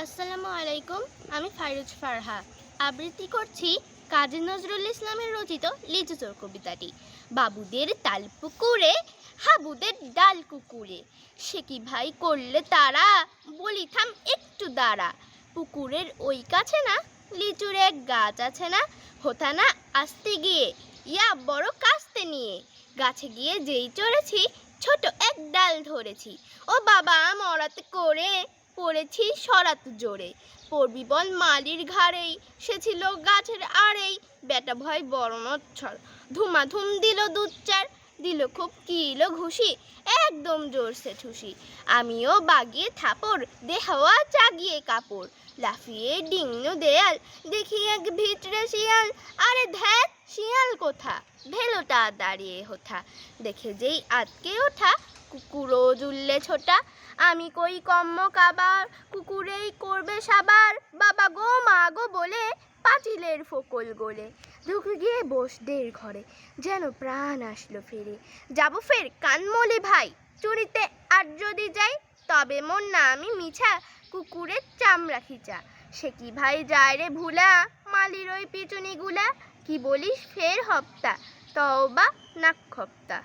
আসসালামু আলাইকুম, আমি ফাইরুজ ফারহা। আবৃত্তি করছি কাজী নজরুল ইসলামের রচিত লিচু চোর কবিতাটি। বাবুদের তাল পুকুরে, হাবুদের ডাল কুকুরে। সে কি ভাই করলে তারা? বলি থাম একটু দাঁড়া। পুকুরের ওই কাছে না, লিচুর এক গাছ আছে না? হোথা না আসতে গিয়ে, ইয়া বড় কাস্তে নিয়ে। গাছে গিয়ে যেই চড়েছি, ছোট এক ডাল ধরেছি। ও বাবা, মরাতে করে। পড়েছি সরাত জোরে। পড়বি বল মালির ঘাড়েই, সে ছিল গাছের আড়েই। বেটা ভয় বড় মচ্ছর। ধুমাধুম দিল দুধ চার দিল খুব কিলো ঘুষি, একদম জোরসে ঠুসি। আমিও বাগিয়ে থাপড়, দেহাওয়া চাগিয়ে কাপড়। লাফিয়ে ডিংনো দেয়াল, দেখি এক ভিতরে শিয়াল। আরে ধ্যাত, শিয়াল কোথা? ভেলোটা দাঁড়িয়ে হোথা। দেখে যেই আটকে ওঠা কুকুরও জুললে ছোটা, আমি কই কম্ম কাবার, কুকুরেই করবে সাবার। বাবা গো, মা গো বলে, পাঁচিলের ফোকল গোলে। ঢুকে গিয়ে বসদের ঘরে, যেন প্রাণ আসলো ফিরে। যাব ফের কানমলে ভাই, চুরিতে আর যদি যাই, তবে মন না আমি মিছা, কুকুরের চামড়া খিচা। সে কি ভাই যায় রে ভুলা, মালির ওই পিছুনি গুলা কি বলিস ফের হপ্তা তও বা নাক খপ্তা